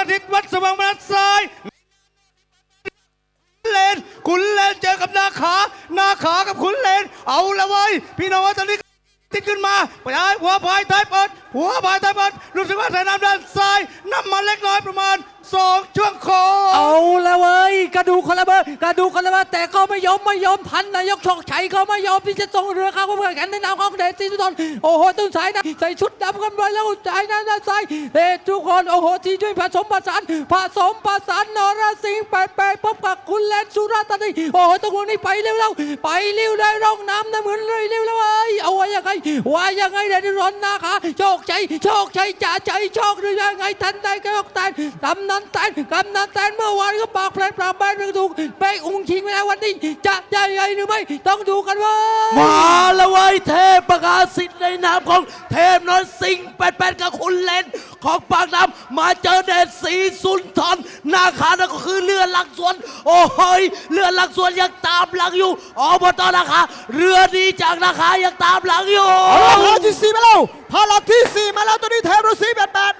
อาทิตย์วัดสว่างมนัสซายเลนขุนเลนเจอกับนาขา นาขากับขุนเลน เอาละไว้ยพี่น้องตอนนี้ติดขึ้นมาไปไอ้หัวพายท้ายเปิด หัวพายท้ายเปิดรู้สึกว่าสายน้ำด้านซ้ายน้ำมันเล็กน้อยประมาณ สองช่วงค้งเอาละเว้ยกระดูกคนละเบอร์กระดูกคนละเบอร์แต่ก็ไม่ยอมไม่ยอมทันนายกชคชัยก็ไม่ยอมที่จะส่งเรือเข้ามาแข่งขันในนามของเดชศรีสุนทรโอ้โหต้นสายนะใส่ชุดดำกันไปแล้วใจนะด้านซ้ายเดชทุกคนโอ้โหที่ด้วยผสมผสานผสมผสานนรสิงห์แปดแปดพบกับคุณแลนสุราตานีโอ้โหตรงนี้ไปเร็วแล้วไปเร็วได้ร่องน้ำนะเหมือนเลยเร็วแล้วเอ้ยเอาไว้ยังไงว่ายังไงเดชร้อนนะคะโชคชัยโชคชัยจ่าใจโชคหรือยังไงทันได้ก็ยกแตนกำนันแตนกำนันแตนเมื่อวานก็ปากแผลปราบแบนหนึ่งถูกไปอุ้งชิงไปแล้ววันนี้จะใหญ่หรือไม่ต้องดูกันว่ามาแล้วเว้ยเทพประกาศสิทธิ์ในนามของเทพนรสิงห์แปดแปดกับคุณเลนของปากน้ำมาเจอเดชศรีสุนทรนาคานั่นก็คือเรือหลักสวน โอ้โหยเรือหลักสวนยังตามหลังอยู่อบตนาคาเรือดีจากนาคายังตามหลังอยู่เอาละพาที่สี่มาแล้วพาลับที่สี่มาแล้วตอนนี้เทพฤาษีแปดแปด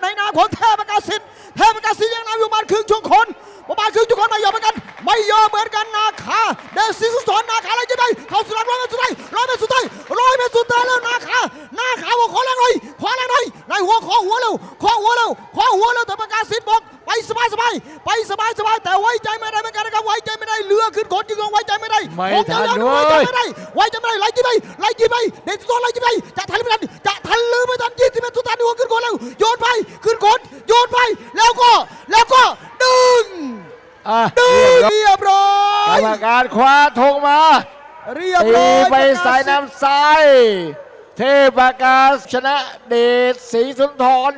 ไม่ยอมเหมือนกันนาคาเดชศรีสุนทรนาคาอะไรจะได้เข้าสู่หลักร้อยเมตรสุดท้ายร้อยเมตรสุดท้ายร้อยเมตรสุดท้ายแล้วนาคานาคาบอกขอแรงหน่อยขอแรงหน่อยในหัวขอหัวเร็วขอหัวเร็วขอหัวเร็วแต่ประกาศสิทธิ์บอกไปสบายสบายไปสบายสบายแต่ไว้ใจไม่ได้เหมือนกันนะครับไว้ใจไม่ได้เรือขึ้นโขนจึงยังไว้ใจไม่ได้ไม่ผมทันยาวๆเว้ไว้ยใจไม่ได้ไว้ใจไม่ได้ไล่จีไปไล่จีไปเด็กตัวไล่จีไปจะทันหรือไม่ทันจะทันหรือไม่ทันยี่สิบเมตรสุดท้ายนี่หัวขึ้นโขนแล้วโยนไปขึ้นโขนโยนไปแล้วก็แล้วก็ดึง อะดึงเรียบร้อกรยรมการคว้าธงมาเรียบตีร้อยไปสายน้ำซ้าย เทพประกาศชนะเดชศรีสุนทร